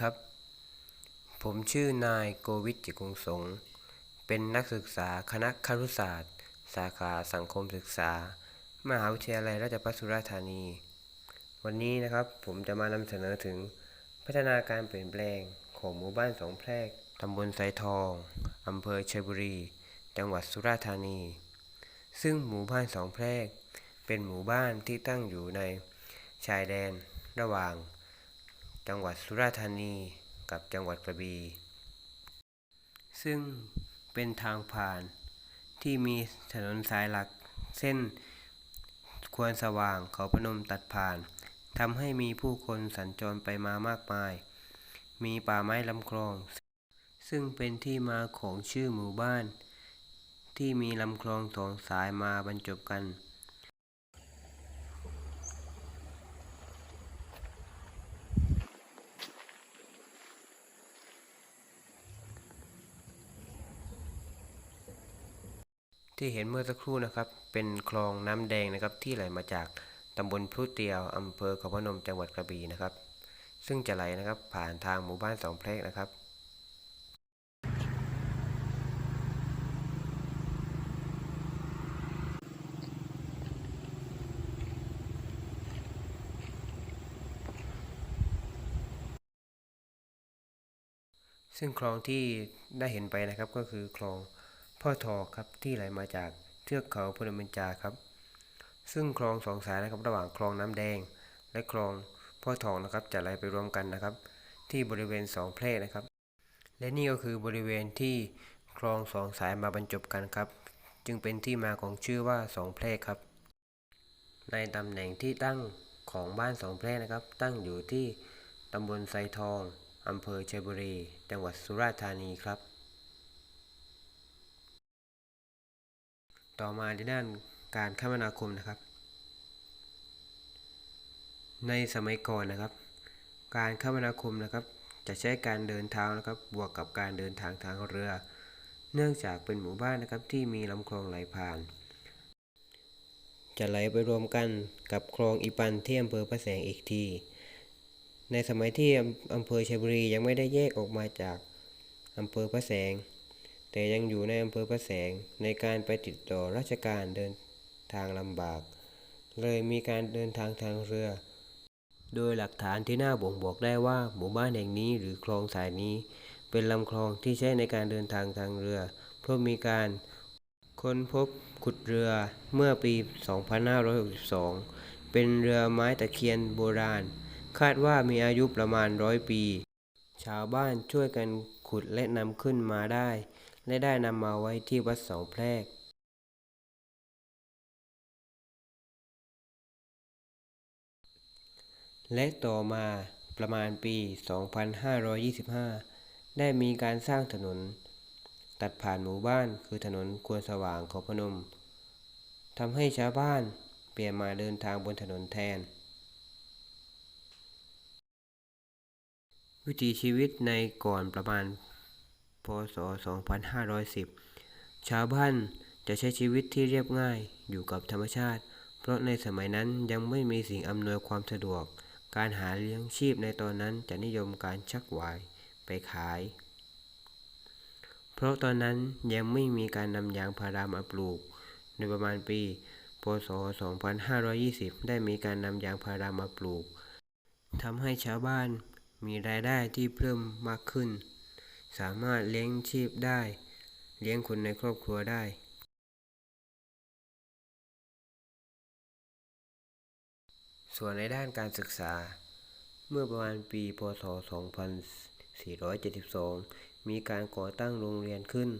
ครับ ผมชื่อนายโกวิทจิกงสง เป็นนักศึกษาคณะครุศาสตร์ สาขาสังคมศึกษา มหาวิทยาลัยราชภัฏสุราษฎร์ธานี วันนี้นะครับผมจะมานำเสนอถึงพัฒนาการเปลี่ยนแปลงของหมู่บ้านสองแพรกตำบลไซทองอำเภอชัยบุรี จังหวัดสุราษฎร์ธานี ซึ่งหมู่บ้านสองแพรกเป็นหมู่บ้านที่ตั้งอยู่ในชายแดนระหว่าง จังหวัดสุราษฎร์ธานีกับจังหวัดกระบี่ซึ่งเป็นทางผ่านที่มีถนนสายหลักเส้นควรสว่างเขาพนมตัดผ่านทำให้มีผู้คนสัญจรไปมามากมาย มีป่าไม้ลำคลอง ซึ่งเป็นที่มาของชื่อหมู่บ้าน ที่มีลำคลองสองสายมาบรรจบกัน ที่เห็นเมื่อสักครู่นะครับ เป็นคลองน้ำแดงนะครับที่ไหลมาจากตำบลพลุเตียวอำเภอเขาพนมจังหวัดกระบี่นะครับ ซึ่งจะไหลนะครับผ่านทางหมู่บ้านสองแพรกนะครับซึ่งคลองที่ได้เห็นไปนะครับก็คือคลอง พ่อทอครับที่ไหลมาจากเทือกเขาพนมเบญจาครับ ซึ่งคลองสองสายนะครับระหว่างคลองน้ำแดง และคลองพ่อทองนะครับจะไหลไปรวมกันนะครับ ที่บริเวณสองแพร่นะครับ และนี่ก็คือบริเวณที่คลองสองสายมาบรรจบกันครับ จึงเป็นที่มาของชื่อว่าสองแพร่ครับ ในตำแหน่งที่ตั้งของบ้านสองแพร่นะครับ ตั้งอยู่ที่ตำบลไซทองอำเภอชัยบุรี จังหวัดสุราษฎร์ธานีครับ ต่อมาในด้านการคมนาคมนะครับ ในสมัยก่อนนะครับ การคมนาคมนะครับ จะใช้การเดินเท้านะครับ บวกกับการเดินทางทางเรือ เนื่องจากเป็นหมู่บ้านนะครับที่มีลำคลองไหลผ่าน จะไหลไปรวมกันกับคลองอีปันที่อำเภอพระแสงอีกที ในสมัยที่อำอำเภอชัยบุรียังไม่ได้แยกออกมาจากอำเภอพระแสง แต่ยังอยู่ในอำเภอพระแสงในการไปติดต่อราชการเดินทางลำบาก เลยมีการเดินทางทางเรือ โดยหลักฐานที่น่าบ่งบอกได้ว่าหมู่บ้านแห่งนี้หรือคลองสายนี้ เป็นลำคลองที่ใช้ในการเดินทางทางเรือ เพราะมีการค้นพบขุดเรือเมื่อปี 2562 เป็นเรือไม้ตะเคียนโบราณ คาดว่ามีอายุประมาณร้อยปี ชาวบ้านช่วยกันขุดและนำขึ้นมาได้ และได้นำมาไว้ที่วัดสองแพรกและต่อมาประมาณปี 2525 ได้มีการสร้างถนน ตัดผ่านหมู่บ้านคือถนนควรสว่างเขาพนมทำให้ชาวบ้านเปลี่ยนมาเดินทางบนถนนแทน วิถีชีวิตในก่อนประมาณ ศ 2510 ชาวบ้านจะใช้ชีวิตที่เรียบง่ายอยู่กับธรรมชาติ เพราะในสมัยนั้นยังไม่มีสิ่งอำนวยความสะดวก การหาเลี้ยงชีพในตอนนั้นจะนิยมการชักหวายไปขาย เพราะตอนนั้นยังไม่มีการนำยางพารามาปลูก ในประมาณปี พศ 2520 ได้มีการนำยางพารามาปลูกทำให้ชาวบ้านมีรายได้ที่เพิ่มมากขึ้น สามารถเลี้ยงชีพได้ เลี้ยงคนในครอบครัวได้ส่วนในด้านการศึกษา เมื่อประมาณปีพศ 2472 มีการก่อตั้งโรงเรียนขึ้น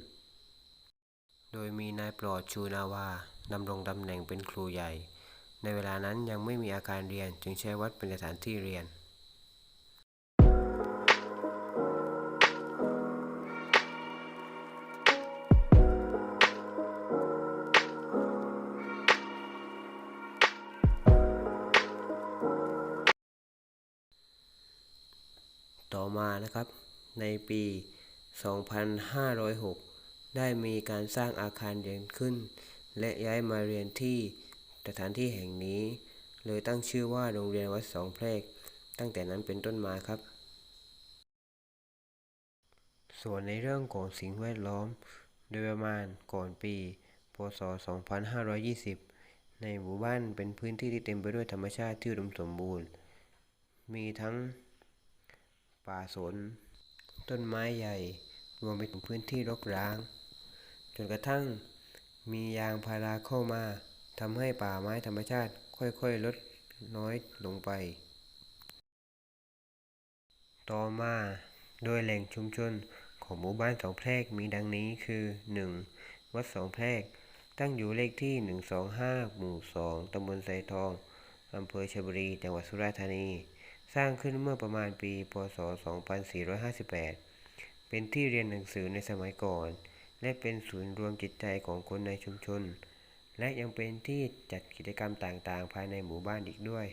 โดยมีนายปลอดชูนาวาดำรงตำแหน่งเป็นครูใหญ่ ในเวลานั้นยังไม่มีอาคารเรียนจึงใช้วัดเป็นสถานที่เรียน มานะครับ ในปี 2506 ได้มีการสร้างอาคารเรียนขึ้น และย้ายมาเรียนที่สถานที่แห่งนี้ เลยตั้งชื่อว่าโรงเรียนวัดสองแพรกตั้งแต่นั้นเป็นต้นมาครับ ส่วนในเรื่องของสิ่งแวดล้อม โดยประมาณก่อนปี พศ 2520 ในหมู่บ้านเป็นพื้นที่ที่เต็มไปด้วยธรรมชาติที่อุดมสมบูรณ์ มีทั้ง ป่าสน ต้นไม้ใหญ่ รวมไปถึงพื้นที่รกร้าง จนกระทั่งมียางพาราเข้ามาทำให้ป่าไม้ธรรมชาติค่อยๆ ลดน้อยลงไป ต่อมาโดยแหล่งชุมชนของหมู่บ้านสองแพรกมีดังนี้คือ 1. วัดสองแพรกตั้งอยู่เลขที่ 125 หมู่ 2 ตำบลไซทอง อำเภอชลบุรี จังหวัดสุราษฎร์ธานี สร้างขึ้นเมื่อประมาณปี พศ 2458 เป็นที่เรียนหนังสือในสมัยก่อน และเป็นศูนย์รวมจิตใจของคนในชุมชน และยังเป็นที่จัดกิจกรรมต่างๆ ภายในหมู่บ้านอีกด้วย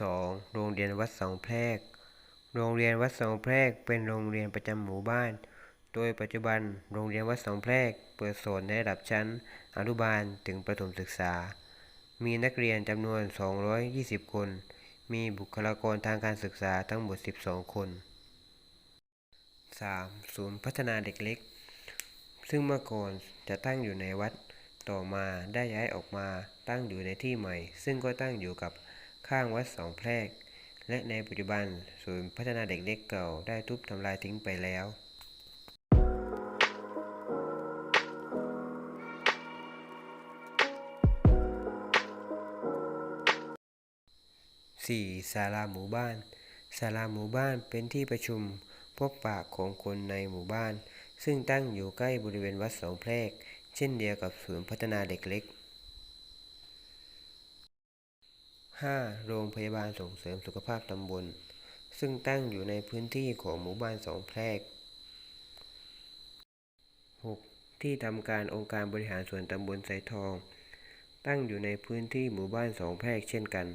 2. โรงเรียนวัดสองแพรก โรงเรียนวัดสองแพรกเป็นโรงเรียนประจำหมู่บ้าน โดยปัจจุบันโรงเรียนวัดสองแพรกเปิดสอนในระดับชั้น อนุบาลถึงประถมศึกษา มีนักเรียนจำนวน 220 คน มีบุคลากรทางการศึกษาทั้งหมด 12 คน 3. ศูนย์พัฒนาเด็กเล็ก ซึ่งเมื่อก่อนจะตั้งอยู่ในวัด ต่อมาได้ย้ายออกมาตั้งอยู่ในที่ใหม่ ซึ่งก็ตั้งอยู่กับข้างวัดสองแพรก และในปัจจุบันศูนย์พัฒนาเด็กเล็กเก่าได้ทุบทำลายทิ้งไปแล้ว 4. ศาลาหมู่บ้านศาลาหมู่บ้านเป็นที่ประชุมพบปะของคนในหมู่บ้าน ซึ่งตั้งอยู่ใกล้บริเวณวัดสองแพรก เช่นเดียวกับศูนย์พัฒนาเด็กเล็ก 5. โรงพยาบาลส่งเสริมสุขภาพตำบล ซึ่งตั้งอยู่ในพื้นที่ของหมู่บ้านสองแพรก 6. ที่ทำการองค์การบริหารส่วนตำบลไซทอง ตั้งอยู่ในพื้นที่หมู่บ้านสองแพรกเช่นกัน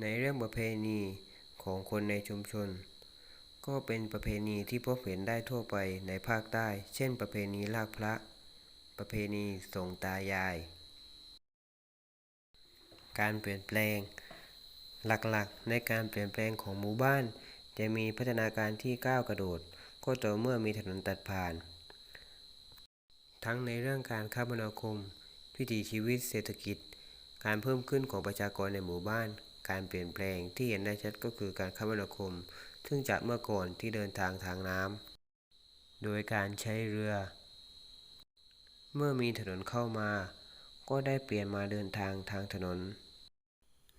ในเรื่องประเพณีของคนในชุมชน ก็เป็นประเพณีที่พบเห็นได้ทั่วไปในภาคใต้ เช่น ประเพณีลากพระ ประเพณีส่งตายาย การเปลี่ยนแปลง หลักๆ ในการเปลี่ยนแปลงของหมู่บ้าน จะมีพัฒนาการที่ก้าวกระโดด ก็ต่อเมื่อมีถนนตัดผ่าน ทั้งในเรื่องการคมนาคมวิถีชีวิตเศรษฐกิจ การเพิ่มขึ้นของประชากรในหมู่บ้าน การเปลี่ยนแปลงที่เห็นได้ชัดก็คือการคมนาคม ซึ่งจากเมื่อก่อนที่เดินทางทางน้ำโดยการใช้เรือ เมื่อมีถนนเข้ามา ก็ได้เปลี่ยนมาเดินทางทางถนน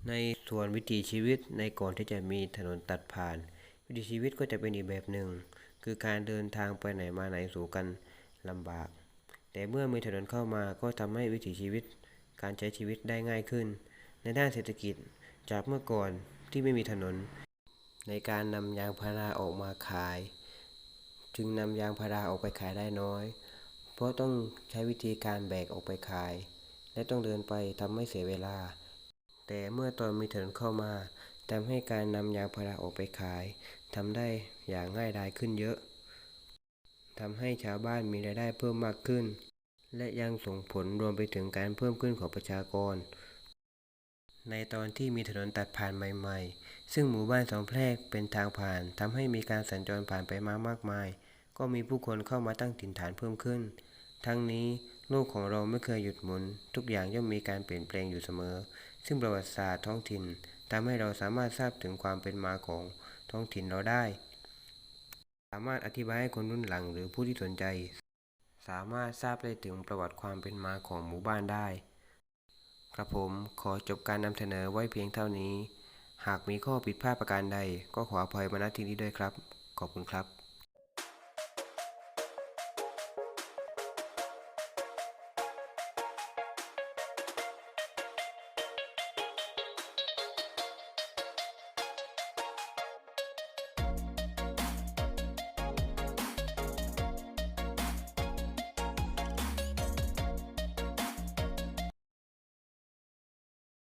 ในส่วนวิถีชีวิตในก่อนที่จะมีถนนตัดผ่าน วิถีชีวิตก็จะเป็นอีกแบบหนึ่ง คือการเดินทางไปไหนมาไหนสู่กันลำบาก แต่เมื่อมีถนนเข้ามาก็ทำให้วิถีชีวิต การใช้ชีวิตได้ง่ายขึ้น ในด้านเศรษฐกิจจากเมื่อก่อนที่ไม่มีถนน ในการนำยางพาราออกมาขาย จึงนำยางพาราออกไปขายได้น้อย เพราะต้องใช้วิธีการแบกออกไปขาย และต้องเดินไปทำให้เสียเวลา แต่เมื่อตอนมีถนนเข้ามาทำให้การนำยางพาราออกไปขายทำได้อย่างง่ายดายขึ้นเยอะทำให้ชาวบ้านมีรายได้เพิ่มมากขึ้น และยังส่งผลรวมไปถึงการเพิ่มขึ้นของประชากร ในตอนที่มีถนนตัดผ่านใหม่ ๆ ซึ่งหมู่บ้านสองแพรกเป็นทางผ่านทำให้มีการสัญจรผ่านไปมามากมาย ก็มีผู้คนเข้ามาตั้งถิ่นฐานเพิ่มขึ้น ทั้งนี้โลกของเราไม่เคยหยุดหมุน ทุกอย่างย่อมมีการเปลี่ยนแปลงอยู่เสมอ ซึ่งประวัติศาสตร์ท้องถิ่นทำให้เราสามารถทราบถึงความเป็นมาของท้องถิ่นเราได้ สามารถอธิบายให้คนรุ่นหลังหรือผู้ที่สนใจ สามารถทราบได้ถึงประวัติความเป็นมาของหมู่บ้านได้ ครับผมขอจบการนำเสนอไว้เพียงเท่านี้ หากมีข้อผิดพลาดประการใด ก็ขออภัยมาณที่นี้ด้วยครับ ขอบคุณครับ